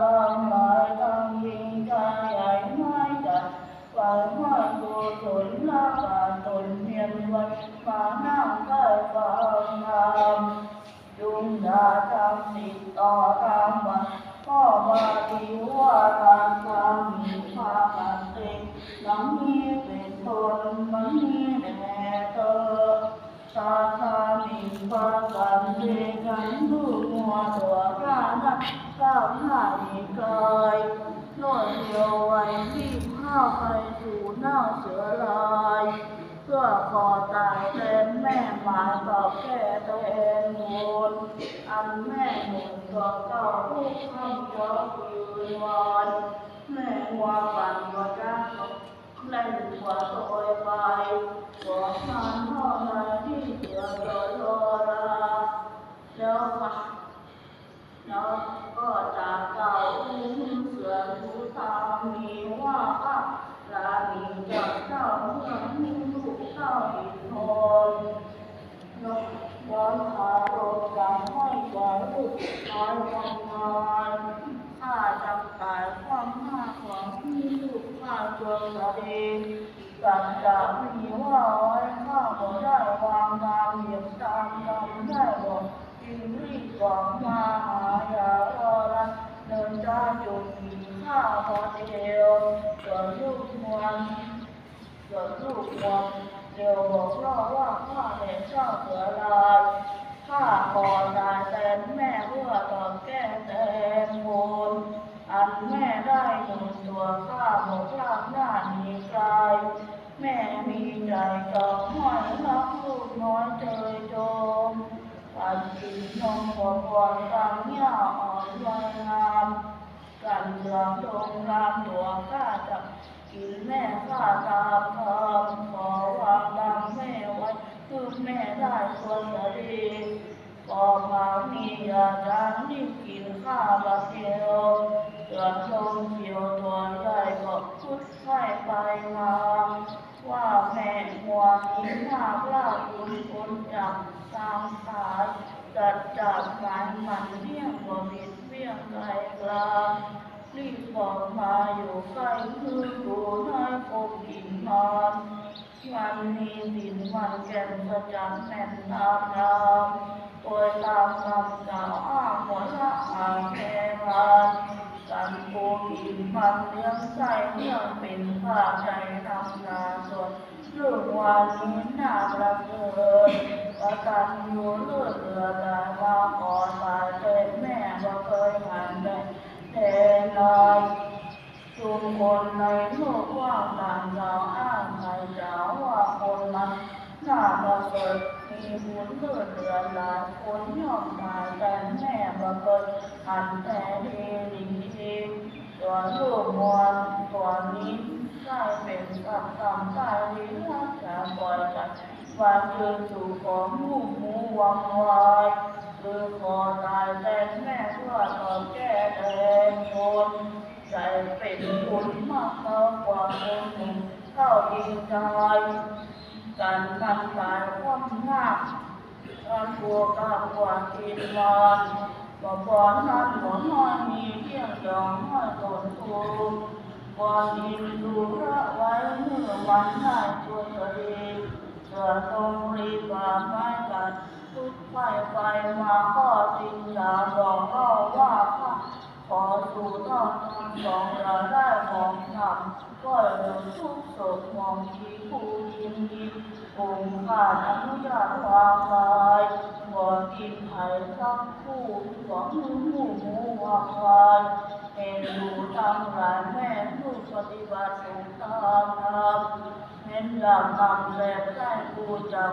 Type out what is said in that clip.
bằng mọi tâm viên ca giải mai cả và hoa cô thuần la và tuần hiền vật mà nam cơ phật nam chúng đã tham dịch to tham mà có ba thì hoa tham tham hoa tham tình nắng như เป็นตนมันนี่แม่เธอชาธามิพากันเรกันรู้มัวตัว ข้านักก้าน้าอีกไกลโน่นเดียวไว้ที่ข้าไปสู่หน้าเสือลาย เพื่อขอตายเป็นแม่หมาตอบแค่เป็นมูลอันแม่หนุนตัวเจ้าลูกข้ามเจ้ายืนวันแม่วัวปั่นวัวจ้าเล่นหัวโตยไปบอกทานเท่าไรที่เสือโดยโลลาแล้วมาแล้วก็จากเก่าอุ้มเสือผู้ตามมี ว่าอะมีจ้าเจ้าเมื่อมีลูกเจ้าอีคนนกย้อนขาโรกจังห้อยกว่าลูกน้อยวันงานข้าจำตายความหน้าของพี่ลูกข้าจนสะเดกันจะมีว่าไว้ข้าบ่ได้วางตามเหยียบตามยอมได้บอกจึงรีบกว่ามาหาอย่ารอละเดินจ้าจุดมี ข้าพอเดียวส่วนลูกมวลส่วนลูกมวลเดียวบอกเล่าว่าข้าเป็นเจ้าเสือลายข้าขอตายแทนแม่เพื่อตอบแก้แทนบุญอันแม่ได้หนุนตัวข้าหมดรากหน้าหนีไกลแม่มีใจต่อห้อยรักลูกน้อยเจยจมปันกินนมหัวบอลตังหญ้าอ่อนใบงาม กันเมืองดงรามหลวงข้าจะกินแม่ข้าตามคำขอวางดังแม่ไว้คือแม่ได้ควรจะดีพอมามียาจางรีบกินข้าบะเทียวเสือชมเขียวตัวใหญ่ก็พุดไข่ไปมาว่าแม่หัวมีหน้าปลาคุณคนจับตามสาจัดจับหมายมันเลี้ยงบ่บิดเบี้ยง ไกลกลางรีบอกมาอยู่ใกล้คือดูน้อยคงกินนอนมันมีดินมันแก่นประจำแม่นตามน้ำโดยตามคำกล่าวอ้างหัวละอางแค่มันกันปูกินมันเลี้ยงไส้เนื่องเป็นผ้าใจทำนาส่วนเรื่องวันนี้น่าประเสริฐประกันอยู่เลือดเรือตายมาขอตายเป็นแม่บ่เคยหันได้แทนนายทุกคนในโลกว่างต่างเราอ้างใครจะว่าคนนั้นน่าประเสริฐมีบุญเลือดเรือหลายคนย่อมตายแต่แม่บ่เคยหันแต่ดีดีดีตัวลูกมวลตัวนี้ได้เป็นกับคำตายลิ้นรักษาปล่อยกันวันคือนสู่ของลูกหมูวังวายคือขอตายแทนแม่เพื่อตอบแก้แทนคนใจเป็นคนมากเท่ากว่าคน หนึ่งเข้ายิงใจการทำตายความหน้าการกลัวกากว่ากินวันบ่ปอนนั้นหมอนน้อยมีเพียงดองห้อยตนทูบอดินดูพระไว้เมื่อวันได้ตัวสดีเสือตรงรีบาไม้กัดทุกไฟไฟมาก็สิงสาบอกเล่าว่าข้า ขอสู่ทอดคำสองเราได้ของทำก็เดินทุกโศกมองที่ผู้ยินดีองค์ข้าอนุญาตวางลายบ่กินไผ่ทั้งคู่สองมือหมู่หมูวางวายเห็นดูทำหลายแม่ลูกปฏิบัติสงตามธรรมเห็นหลังนำแสบใต้กูจับ